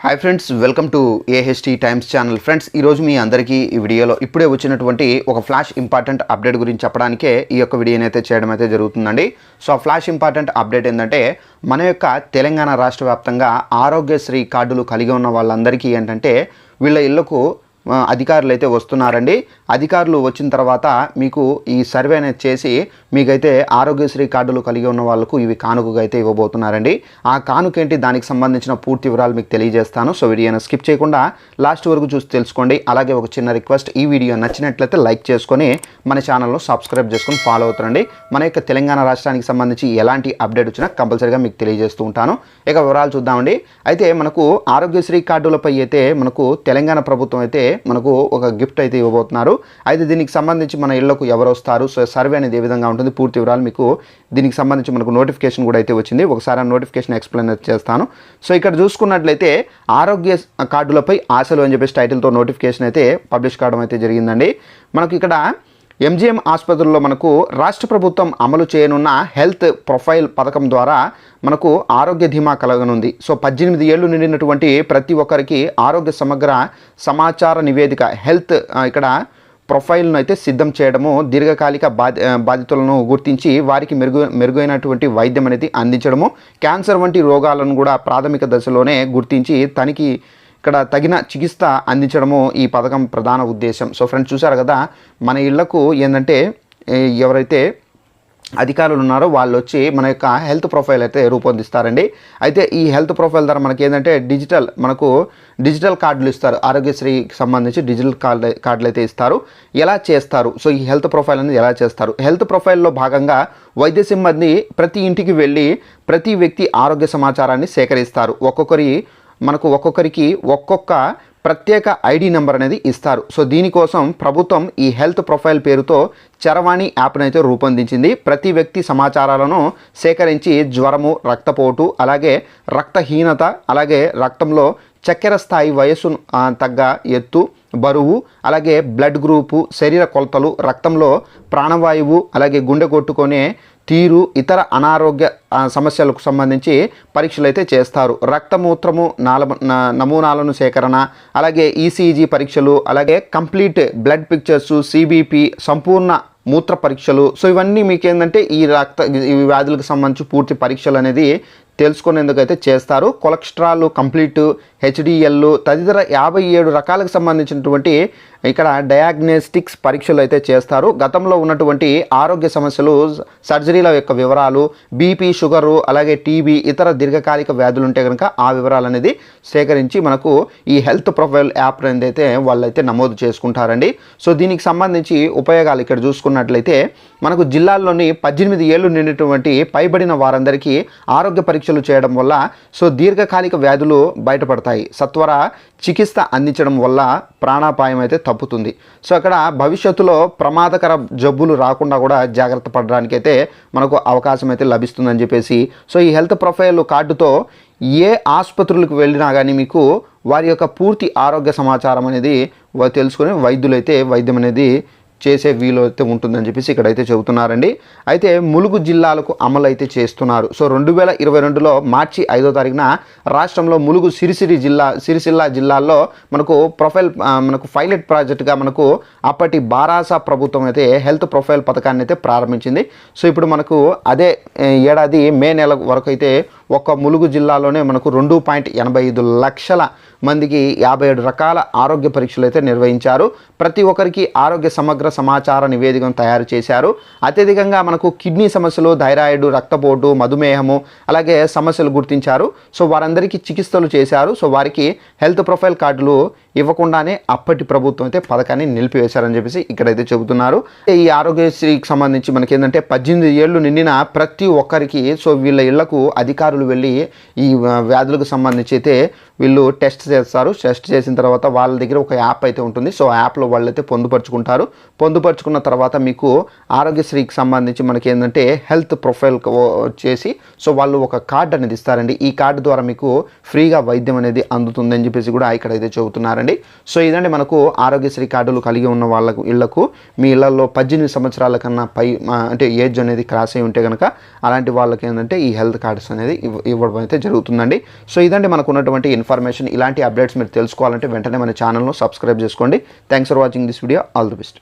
Hi friends welcome to AHT times channel friends ఈరోజు మీ అందరికీ ఈ వీడియోలో ఇప్పుడే వచ్చినటువంటి ఒక ఫ్లాష్ ఇంపార్టెంట్ అప్డేట్ గురించి చెప్పడానికే ఈ యొక్క వీడియోని అయితే చేయడం అయితే జరుగుతుందండి. సో ఆ ఫ్లాష్ ఇంపార్టెంట్ అప్డేట్ ఏంటంటే మన యొక్క తెలంగాణ రాష్ట్ర వ్యాప్తంగా ఆరోగ్యశ్రీ కార్డులు కలిగి ఉన్న వాళ్ళందరికీ ఏంటంటే వీళ్ళ ఇళ్ళకు అధికారులు అయితే వస్తున్నారండి. అధికారులు వచ్చిన తర్వాత మీకు ఈ సర్వే అనేది చేసి మీకైతే ఆరోగ్యశ్రీ కార్డులు కలిగి ఉన్న వాళ్ళకు ఇవి కానుకగా అయితే ఇవ్వబోతున్నారండి. ఆ కానుక ఏంటి దానికి సంబంధించిన పూర్తి వివరాలు మీకు తెలియజేస్తాను. సో వీడియోను స్కిప్ చేయకుండా లాస్ట్ వరకు చూసి తెలుసుకోండి. అలాగే ఒక చిన్న రిక్వెస్ట్ ఈ వీడియో నచ్చినట్లయితే లైక్ చేసుకొని మన ఛానల్ను సబ్స్క్రైబ్ చేసుకొని ఫాలో అవుతారండి మన యొక్క తెలంగాణ రాష్ట్రానికి సంబంధించి ఎలాంటి అప్డేట్ వచ్చినా కంపల్సరీగా మీకు తెలియజేస్తూ ఉంటాను. ఇక వివరాలు చూద్దామండి. అయితే మనకు ఆరోగ్యశ్రీ కార్డులపై అయితే మనకు తెలంగాణ ప్రభుత్వం అయితే మనకు ఒక గిఫ్ట్ అయితే ఇవ్వబోతున్నారు. అయితే దీనికి సంబంధించి మన ఇళ్ళకు ఎవరు వస్తారు? సో సర్వే అనేది ఏ విధంగా ఉంటుంది? పూర్తి వివరాలు మీకు దీనికి సంబంధించి మనకు నోటిఫికేషన్ కూడా అయితే వచ్చింది. ఒకసారి ఆ నోటిఫికేషన్ ఎక్స్ప్లెయిన్ చేస్తాను. సో ఇక్కడ చూసుకున్నట్లయితే ఆరోగ్య కార్డులపై ఆశలు అని చెప్పేసి టైటిల్తో నోటిఫికేషన్ అయితే పబ్లిష్ కావడం అయితే జరిగిందండి. మనకు ఇక్కడ ఎంజీఎం ఆసుపత్రుల్లో మనకు రాష్ట్ర ప్రభుత్వం అమలు చేయనున్న హెల్త్ ప్రొఫైల్ పథకం ద్వారా మనకు ఆరోగ్య ధీమా కలగనుంది. సో పద్దెనిమిది ఏళ్ళు నిండినటువంటి ప్రతి ఒక్కరికి ఆరోగ్య సమగ్ర సమాచార నివేదిక హెల్త్ ఇక్కడ ప్రొఫైల్ను అయితే సిద్ధం చేయడము దీర్ఘకాలిక బాధి బాధితులను గుర్తించి వారికి మెరుగు మెరుగైనటువంటి వైద్యం అనేది అందించడము క్యాన్సర్ వంటి రోగాలను కూడా ప్రాథమిక దశలోనే గుర్తించి తనిఖీ ఇక్కడ తగిన చికిత్స అందించడము ఈ పథకం ప్రధాన ఉద్దేశం. సో ఫ్రెండ్స్ చూసారు కదా మన ఇళ్ళకు ఏంటంటే ఎవరైతే అధికారులు ఉన్నారో వాళ్ళు వచ్చి మన యొక్క హెల్త్ ప్రొఫైల్ అయితే రూపొందిస్తారండి. అయితే ఈ హెల్త్ ప్రొఫైల్ ద్వారా మనకి ఏంటంటే డిజిటల్ మనకు డిజిటల్ కార్డులు ఇస్తారు. ఆరోగ్యశ్రీకి సంబంధించి డిజిటల్ కార్డు కార్డులు అయితే ఇస్తారు. ఎలా చేస్తారు? సో ఈ హెల్త్ ప్రొఫైల్ అనేది ఎలా చేస్తారు? హెల్త్ ప్రొఫైల్లో భాగంగా వైద్య సిబ్బంది ప్రతి ఇంటికి వెళ్ళి ప్రతి వ్యక్తి ఆరోగ్య సమాచారాన్ని సేకరిస్తారు. ఒక్కొక్కరి మనకు ఒక్కొక్కరికి ఒక్కొక్క ప్రత్యేక ఐడి నెంబర్ అనేది ఇస్తారు. సో దీనికోసం ప్రభుత్వం ఈ హెల్త్ ప్రొఫైల్ పేరుతో చరవాణి యాప్ను అయితే రూపొందించింది. ప్రతి వ్యక్తి సమాచారాలను సేకరించి జ్వరము రక్తపోటు అలాగే రక్తహీనత అలాగే రక్తంలో చక్కెర స్థాయి వయస్సు తగ్గ ఎత్తు బరువు అలాగే బ్లడ్ గ్రూపు శరీర కొలతలు రక్తంలో ప్రాణవాయువు అలాగే గుండె కొట్టుకునే తీరు ఇతర అనారోగ్య సమస్యలకు సంబంధించి పరీక్షలు అయితే చేస్తారు. రక్తమూత్రము నాల నమూనాలను సేకరణ అలాగే ఈసీజీ పరీక్షలు అలాగే కంప్లీట్ బ్లడ్ పిక్చర్స్ సిబిపి సంపూర్ణ మూత్ర పరీక్షలు. సో ఇవన్నీ మీకు ఏంటంటే ఈ రక్త ఈ వ్యాధులకు సంబంధించి పూర్తి పరీక్షలు అనేది తెలుసుకునేందుకు అయితే చేస్తారు. కొలెస్ట్రాల్ కంప్లీట్ హెచ్డిఎల్ తదితర యాభై ఏడు రకాలకు సంబంధించినటువంటి ఇక్కడ డయాగ్నోస్టిక్స్ పరీక్షలు అయితే చేస్తారు. గతంలో ఉన్నటువంటి ఆరోగ్య సమస్యలు సర్జరీల యొక్క వివరాలు బీపీ షుగరు అలాగే టీబీ ఇతర దీర్ఘకాలిక వ్యాధులు ఉంటే కనుక ఆ వివరాలు అనేది సేకరించి మనకు ఈ హెల్త్ ప్రొఫైల్ యాప్ అనేది అయితే వాళ్ళైతే నమోదు చేసుకుంటారండి. సో దీనికి సంబంధించి ఉపయోగాలు ఇక్కడ చూసుకున్నట్లయితే మనకు జిల్లాల్లోని పద్దెనిమిది ఏళ్ళు నిండినటువంటి పైబడిన వారందరికీ ఆరోగ్య పరీక్షలు చేయడం వల్ల సో దీర్ఘకాలిక వ్యాధులు బయటపడతాయి. సత్వర చికిత్స అందించడం వల్ల ప్రాణాపాయం అయితే తప్పుతుంది. సో అక్కడ భవిష్యత్తులో ప్రమాదకర జబ్బులు రాకుండా కూడా జాగ్రత్త పడడానికైతే మనకు అవకాశం అయితే లభిస్తుందని చెప్పేసి సో ఈ హెల్త్ ప్రొఫైల్ కార్డుతో ఏ ఆసుపత్రులకు వెళ్ళినా కానీ మీకు వారి యొక్క పూర్తి ఆరోగ్య సమాచారం అనేది తెలుసుకుని వైద్యులైతే వైద్యం అనేది చేసే వీలు అయితే ఉంటుందని చెప్పేసి ఇక్కడైతే చెబుతున్నారండి. అయితే ములుగు జిల్లాలకు అమలు అయితే చేస్తున్నారు. సో రెండు వేల ఇరవై రెండులో మార్చి ఐదో తారీఖున రాష్ట్రంలో ములుగు సిరిసిరి జిల్లా సిరిసిల్ల జిల్లాల్లో మనకు ప్రొఫైల్ మనకు పైలట్ ప్రాజెక్టుగా మనకు అప్పటి బారాసా ప్రభుత్వం అయితే హెల్త్ ప్రొఫైల్ పథకాన్ని అయితే ప్రారంభించింది. సో ఇప్పుడు మనకు అదే ఏడాది మే నెల వరకు అయితే ఒక్క ములుగు జిల్లాలోనే మనకు రెండు పాయింట్ ఎనభై ఐదు లక్షల మందికి యాభై ఏడు రకాల ఆరోగ్య పరీక్షలు అయితే నిర్వహించారు. ప్రతి ఒక్కరికి ఆరోగ్య సమగ్ర సమాచార నివేదికను తయారు చేశారు. అత్యధికంగా మనకు కిడ్నీ సమస్యలు థైరాయిడ్ రక్తపోటు మధుమేహము అలాగే సమస్యలు గుర్తించారు. సో వారందరికీ చికిత్సలు చేశారు. సో వారికి హెల్త్ ప్రొఫైల్ కార్డులు ఇవ్వకుండానే అప్పటి ప్రభుత్వం అయితే పథకాన్ని నిలిపివేశారని చెప్పేసి ఇక్కడైతే చెబుతున్నారు. ఈ ఆరోగ్యశ్రీకి సంబంధించి మనకి ఏంటంటే పద్దెనిమిది ఏళ్ళు నిండిన ప్రతి ఒక్కరికి సో వీళ్ళ ఇళ్ళకు అధికారులు వెళ్ళి ఈ వ్యాధులకు సంబంధించి అయితే వీళ్ళు టెస్ట్ చేస్తారు. టెస్ట్ చేసిన తర్వాత వాళ్ళ దగ్గర ఒక యాప్ అయితే ఉంటుంది. సో ఆ యాప్లో వాళ్ళైతే పొందుపరుచుకుంటారు. పొందుపరుచుకున్న తర్వాత మీకు ఆరోగ్యశ్రీకి సంబంధించి మనకి ఏంటంటే హెల్త్ ప్రొఫైల్ చేసి సో వాళ్ళు ఒక కార్డు అనేది ఇస్తారండి. ఈ కార్డు ద్వారా మీకు ఫ్రీగా వైద్యం అనేది అందుతుందని చెప్పేసి కూడా ఇక్కడ అయితే చెబుతున్నారండి. సో ఇదండి మనకు ఆరోగ్యశ్రీ కార్డులు కలిగి ఉన్న వాళ్ళకు ఇళ్ళకు. మీ ఇళ్ళలో పద్దెనిమిది సంవత్సరాల కన్నా పై అంటే ఏజ్ అనేది క్రాస్ అయి ఉంటే కనుక అలాంటి వాళ్ళకి ఏంటంటే ఈ హెల్త్ కార్డ్స్ అనేది ఇవ్వడం అయితే జరుగుతుందండి. సో ఇదండి మనకు ఉన్నటువంటి ఇన్ఫర్మేషన్. ఇలాంటి అప్డేట్స్ మీరు తెలుసుకోవాలంటే వెంటనే మన ఛానల్ను సబ్స్క్రైబ్ చేసుకోండి. Thanks for watching this video. All the best.